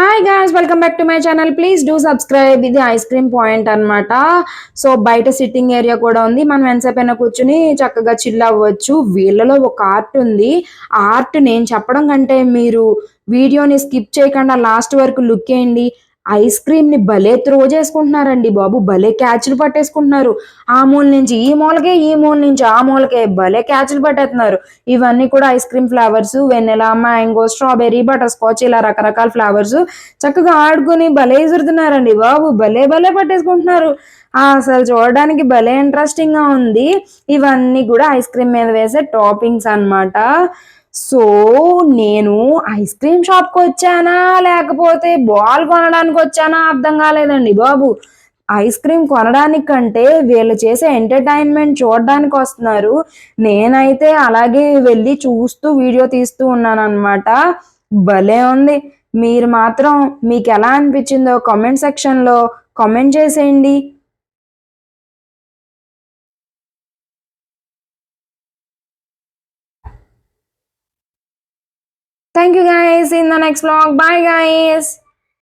Hi guys welcome back to my channel please do subscribe ఇది ice cream point అన్నమాట. So బయట sitting area కూడా ఉంది. మనం ఎంతసేపైనా కూర్చుని చక్కగా చిల్ అవ్వచ్చు. వీళ్ళలో ఒక ఆర్ట్ ఉంది. ఆ ఆర్ట్ నేను చెప్పడం కంటే మీరు వీడియోని స్కిప్ చేయకుండా లాస్ట్ వరకు లుక్ చేయండి. ఐస్ క్రీమ్ని భలే త్రో చేసుకుంటున్నారండి బాబు భలే క్యాచ్లు పట్టేసుకుంటున్నారు. ఆ మూల నుంచి ఈ మూలకే ఈ మూల నుంచి ఆ మూలకే భలే క్యాచ్లు పట్టేస్తున్నారు. ఇవన్నీ కూడా ice cream flavours vanilla mango strawberry butter scotch ఇలా రకరకాల ఫ్లేవర్స్ చక్కగా ఆడుకుని భలే ఎదురుతున్నారండి బాబు భలే భలే పట్టేసుకుంటున్నారు. అసలు చూడడానికి భలే ఇంట్రెస్టింగ్గా ఉంది. ఇవన్నీ కూడా ఐస్ క్రీమ్ మీద వేసే టాపింగ్స్ అన్నమాట. సో నేను ఐస్ క్రీమ్ షాప్కి వచ్చానా? లేకపోతే బాల్ కొనడానికి వచ్చానా? అర్థం కాలేదండి బాబు. ఐస్ క్రీమ్ కొనడానికి కంటే వీళ్ళు చేసే ఎంటర్టైన్మెంట్ చూడడానికి వస్తున్నారు. నేనైతే అలాగే వెళ్ళి చూస్తూ వీడియో తీస్తూ ఉన్నాను అనమాట భలే ఉంది. మీరు మాత్రం మీకు ఎలా అనిపించిందో కామెంట్ సెక్షన్లో కామెంట్ చేసేయండి. thank you guys. In the next vlog. Bye guys.